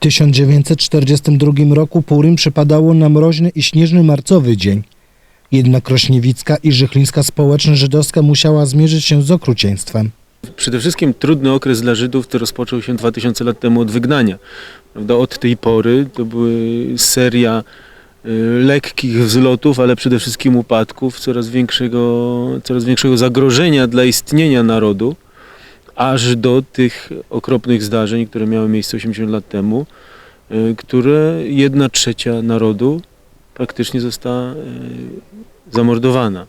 W 1942 roku Purim przypadało na mroźny i śnieżny marcowy dzień. Jednak Krośniewicka i Żychlińska społeczność żydowska musiała zmierzyć się z okrucieństwem. Przede wszystkim trudny okres dla Żydów to rozpoczął się 2000 lat temu od wygnania. Prawda? Od tej pory to były seria y, lekkich wzlotów, ale przede wszystkim upadków, coraz większego, coraz większego zagrożenia dla istnienia narodu, aż do tych okropnych zdarzeń, które miały miejsce 80 lat temu, y, które jedna trzecia narodu praktycznie została y, zamordowana.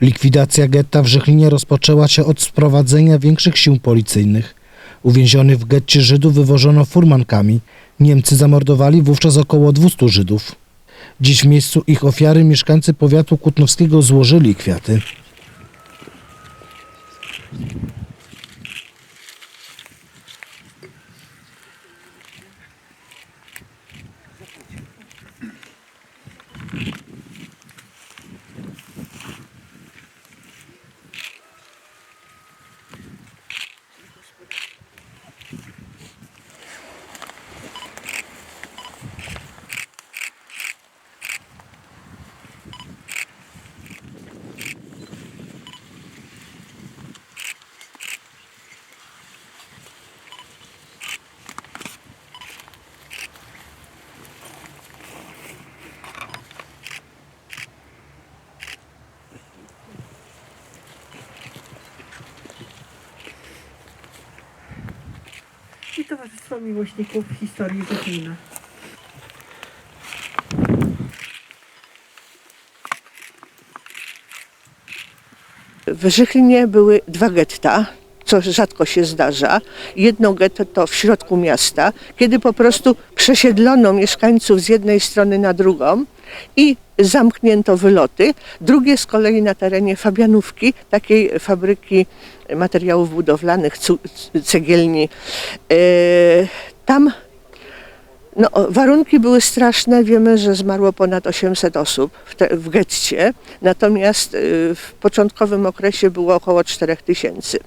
Likwidacja getta w Żychlinie rozpoczęła się od sprowadzenia większych sił policyjnych. Uwięzionych w getcie Żydów wywożono furmankami. Niemcy zamordowali wówczas około 200 Żydów. Dziś w miejscu ich ofiary mieszkańcy powiatu kutnowskiego złożyli kwiaty. Towarzystwo Miłośników Historii Żychlina. W Żychlinie były dwa getta, co rzadko się zdarza. Jedno getto to w środku miasta, kiedy po prostu przesiedlono mieszkańców z jednej strony na drugą i zamknięto wyloty. Drugie z kolei na terenie Fabianówki, takiej fabryki materiałów budowlanych, cegielni. E, Tam no, warunki były straszne. Wiemy, że zmarło ponad 800 osób w, te, w getcie, natomiast y, w początkowym okresie było około 4000.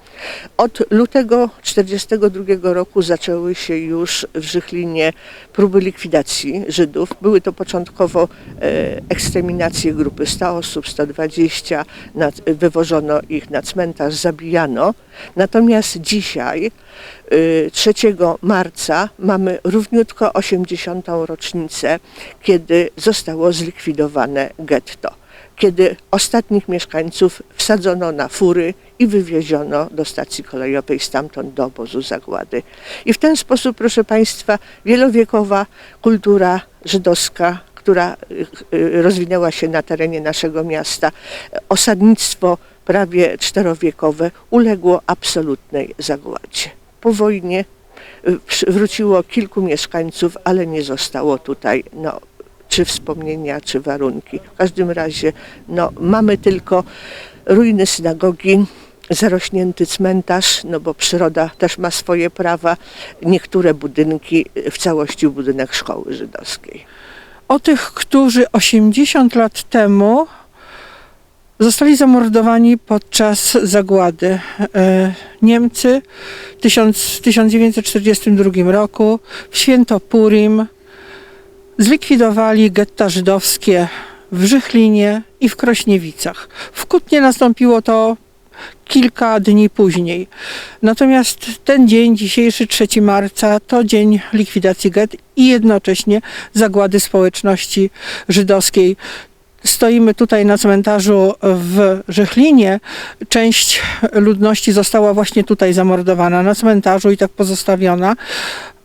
Od lutego 1942 roku zaczęły się już w Żychlinie próby likwidacji Żydów. Były to początkowo e, eksterminacje grupy 100 osób, 120, nad, wywożono ich na cmentarz, zabijano. Natomiast dzisiaj 3 marca mamy równiutko 80. rocznicę, kiedy zostało zlikwidowane getto. Kiedy ostatnich mieszkańców wsadzono na fury i wywieziono do stacji kolejowej, stamtąd do obozu zagłady. I w ten sposób, proszę Państwa, wielowiekowa kultura żydowska, która y, y, rozwinęła się na terenie naszego miasta, osadnictwo prawie czterowiekowe uległo absolutnej zagładzie. Po wojnie y, wróciło kilku mieszkańców, ale nie zostało tutaj no, czy wspomnienia, czy warunki. W każdym razie no, mamy tylko ruiny synagogi, zarośnięty cmentarz, no bo przyroda też ma swoje prawa, niektóre budynki, y, w całości budynek szkoły żydowskiej. O tych, którzy 80 lat temu zostali zamordowani podczas zagłady. E, Niemcy w tysiąc- w 1942 roku w święto Purim zlikwidowali getta żydowskie w Żychlinie i w Krośniewicach. W Kutnie nastąpiło to kilka dni później. Natomiast ten dzień, dzisiejszy 3 marca, to dzień likwidacji get i jednocześnie zagłady społeczności żydowskiej. Stoimy tutaj na cmentarzu w Żychlinie. Część ludności została właśnie tutaj zamordowana na cmentarzu i tak pozostawiona.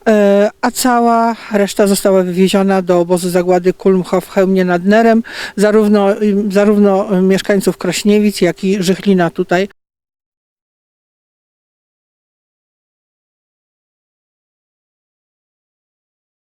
E, A cała reszta została wywieziona do obozu zagłady Kulmhof w nad Nerem, zarówno, zarówno mieszkańców Krośniewic, jak i Żychlina tutaj